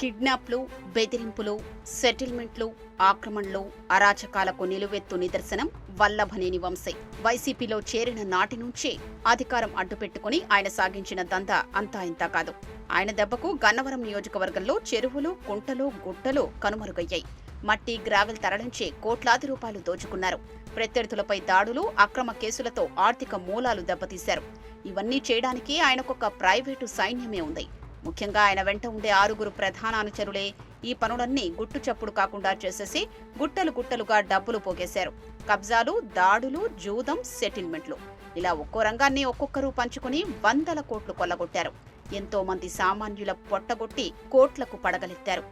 కిడ్నాప్లు బెదిరింపులు సెటిల్మెంట్లు ఆక్రమణలు అరాచకాలకు నిలువెత్తు నిదర్శనం వల్లభనేని వంశీ. వైసీపీలో చేరిన నాటి నుంచే అధికారం అడ్డుపెట్టుకుని ఆయన సాగించిన దంద అంతా ఇంతా కాదు. ఆయన దెబ్బకు గన్నవరం నియోజకవర్గంలో చెరువులు కుంటలు గుట్టలు కనుమరుగయ్యాయి. మట్టి గ్రావెల్ తరలించి కోట్లాది రూపాయలు దోచుకున్నారు. ప్రత్యర్థులపై దాడులు అక్రమ కేసులతో ఆర్థిక మూలాలు దెబ్బతీశారు. ఇవన్నీ చేయడానికి ఆయనకొక ప్రైవేటు సైన్యమే ఉంది. ముఖ్యంగా ఆయన వెంట ఉండే ఆరుగురు ప్రధాన అనుచరులే ఈ పనులన్నీ గుట్టు చప్పుడు కాకుండా చేసేసి గుట్టలు గుట్టలుగా డబ్బులు పోగేశారు. కబ్జాలు దాడులు జూదం సెటిల్మెంట్లు. ఇలా ఒక్కో రంగాన్ని ఒక్కొక్కరు పంచుకుని వందల కోట్లు కొల్లగొట్టారు. ఎంతో మంది సామాన్యుల పొట్టగొట్టి కోట్లకు పడగలెత్తారు.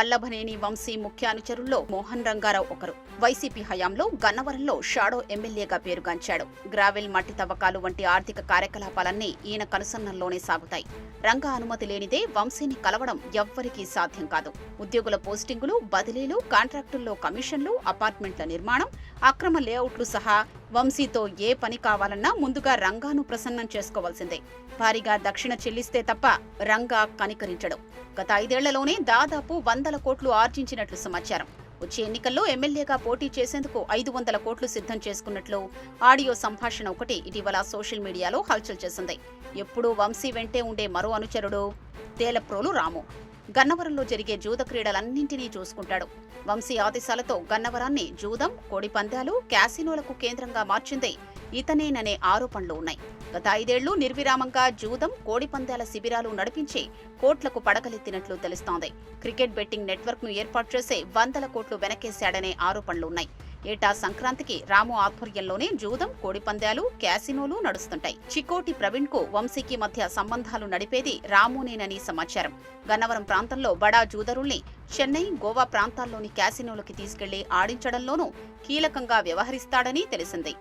వల్లభనేని వంశీ ముఖ్య అనుచరుల్లో మోహన్ రంగారావు ఒకరు. వైసీపీ హయాంలో గన్నవరంలో షాడో ఎమ్మెల్యేగా పేరుగాంచాడు. గ్రావెల్ మట్టి తవ్వకాలు వంటి ఆర్థిక కార్యకలాపాలన్నీ ఈయన కనుసన్నల్లోనే సాగుతాయి. రంగ అనుమతి లేనిదే వంశీని కలవడం ఎవ్వరికీ సాధ్యం కాదు. ఉద్యోగుల పోస్టింగులు బదిలీలు కాంట్రాక్టుల్లో కమిషన్లు అపార్ట్మెంట్ల నిర్మాణం అక్రమ లేఅవుట్లు సహా వంశీతో ఏ పని కావాలన్నా ముందుగా రంగాను ప్రసన్నం చేసుకోవాల్సిందే. భారీగా దక్షిణ చెల్లిస్తే తప్ప రంగా కనికరించడు. గత ఐదేళ్ళలోనే దాదాపు వందల కోట్లు ఆర్జించినట్లు సమాచారం. వచ్చే ఎన్నికల్లో ఎమ్మెల్యేగా పోటీ చేసేందుకు ఐదు వందల కోట్లు సిద్ధం చేసుకున్నట్లు ఆడియో సంభాషణ ఒకటి ఇటీవల సోషల్ మీడియాలో హల్చల్ చేసింది. ఎప్పుడూ వంశీ వెంటే ఉండే మరో అనుచరుడు తేలప్రోలు రాము. గన్నవరంలో జరిగే జూద క్రీడలన్నింటినీ చూసుకుంటాడు. వంశీ ఆదేశాలతో గన్నవరాన్ని జూదం కోడి పందాలు క్యాసినోలకు కేంద్రంగా మార్చిందే ఇతనేననే ఆరోపణలు ఉన్నాయి. గత ఐదేళ్ళు నిర్విరామంగా జూదం కోడిపందాల శిబిరాలు నడిపించి కోట్లకు పడగలెత్తినట్లు తెలుస్తోంది. క్రికెట్ బెట్టింగ్ నెట్వర్క్ను ఏర్పాటు చేసే వందల కోట్లు వెనకేశాడనే ఆరోపణలు ఉన్నాయి. ఏటా సంక్రాంతికి రాము ఆధ్వర్యంలోనే జూదం కోడిపందాలు క్యాసినోలు నడుస్తుంటాయి. చికోటి ప్రవీణ్కు వంశీకి మధ్య సంబంధాలు నడిపేది రామునేనని సమాచారం. గన్నవరం ప్రాంతంలో బడా జూదరుల్ని చెన్నై గోవా ప్రాంతాల్లోని క్యాసినోలకి తీసుకెళ్ళి ఆడించడంలోనూ కీలకంగా వ్యవహరిస్తాడని తెలిసింది.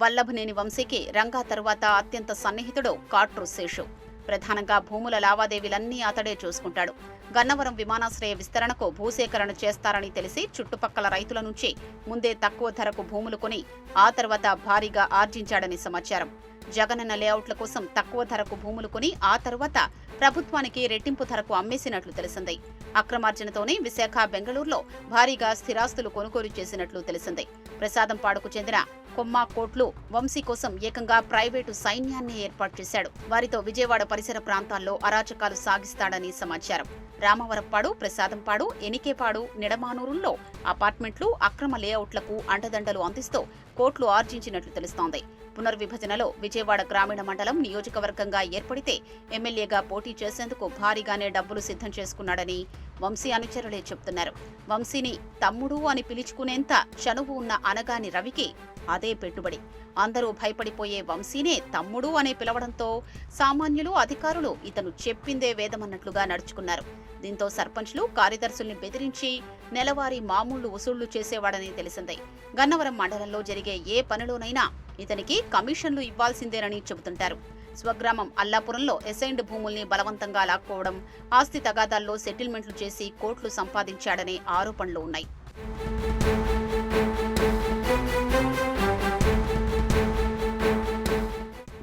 వల్లభనేని వంశీకి రంగా తరువాత అత్యంత సన్నిహితుడు కాట్రు శేషు. ప్రధానంగా భూముల లావాదేవీలన్నీ అతడే చూసుకుంటాడు. గన్నవరం విమానాశ్రయ విస్తరణకు భూసేకరణ చేస్తారని తెలిసి చుట్టుపక్కల రైతుల నుంచి ముందే తక్కువ ధరకు భూములు కొని ఆ తర్వాత భారీగా ఆర్జించాడని సమాచారం. జగనన్న లేఅవుట్ల కోసం తక్కువ ధరకు భూములు కొని ఆ తర్వాత ప్రభుత్వానికి రెట్టింపు ధరకు అమ్మేసినట్లు తెలిసింది. అక్రమార్జనతోనే విశాఖ బెంగళూరులో భారీగా స్థిరాస్తులు కొనుగోలు చేసినట్లు తెలిసింది. ప్రసాదంపాడుకు చెందిన కొమ్మ కోట్లు వంశీ కోసం ఏకంగా ప్రైవేటు సైన్యాన్ని ఏర్పాటు చేశాడు. వారితో విజయవాడ పరిసర ప్రాంతాల్లో అరాచకాలు సాగిస్తాడని సమాచారం. రామవరప్పాడు ప్రసాదంపాడు ఎనికేపాడు నిడమానూరుల్లో అపార్ట్మెంట్లు అక్రమ లేఅవుట్లకు అండదండలు అందిస్తూ కోట్లు ఆర్జించినట్లు తెలుస్తోంది. పునర్విభజనలో విజయవాడ గ్రామీణ మండలం నియోజకవర్గంగా ఏర్పడితే ఎమ్మెల్యేగా పోటీ చేసేందుకు భారీగానే డబ్బులు సిద్ధం చేసుకున్నాడని వంశీ అనుచరులే చెప్తున్నారు. వంశీని తమ్ముడు అని పిలుచుకునేంత చనువు ఉన్న అనగాని రవికి అదే పెట్టుబడి. అందరూ భయపడిపోయే వంశీనే తమ్ముడు అనే పిలవడంతో సామాన్యులు అధికారులు ఇతను చెప్పిందే వేదమన్నట్లుగా నడుచుకున్నారు. దీంతో సర్పంచ్లు కార్యదర్శుల్ని బెదిరించి నెలవారీ మామూళ్ళు వసూళ్ళు చేసేవాడని తెలిసిందే. గన్నవరం మండలంలో జరిగే ఏ పనిలోనైనా ఇతనికి కమిషన్లు ఇవ్వాల్సిందేనని చెబుతుంటారు. స్వగ్రామం అల్లాపురంలో ఎసైన్డ్ భూముల్ని బలవంతంగా లాక్కోవడం ఆస్తి తగాదాల్లో సెటిల్మెంట్లు చేసి కోట్లు సంపాదించాడనే ఆరోపణలు ఉన్నాయి.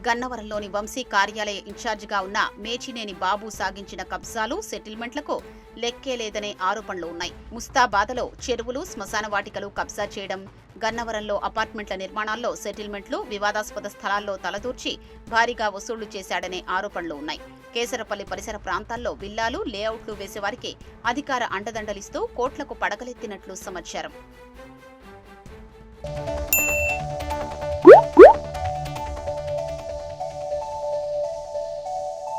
గన్నవరంలోని వంశీ కార్యాలయ ఇన్ఛార్జిగా ఉన్న మేచినేని బాబు సాగించిన కబ్జాలు సెటిల్మెంట్లకు లెక్కే లేదనే ఆరోపణలు ఉన్నాయి. ముస్తాబాదలో చెరువులు శ్మశాన వాటికలు కబ్జా చేయడం గన్నవరంలో అపార్ట్మెంట్ల నిర్మాణాల్లో సెటిల్మెంట్లు వివాదాస్పద స్థలాల్లో తలదూర్చి భారీగా వసూళ్ళు చేశాడనే ఆరోపణలు ఉన్నాయి. కేసరపల్లి పరిసర ప్రాంతాల్లో విల్లాలు లేఅవుట్లు వేసేవారికి అధికార అండదండలిస్తూ కోట్లకు పడగలెత్తినట్లు సమాచారం.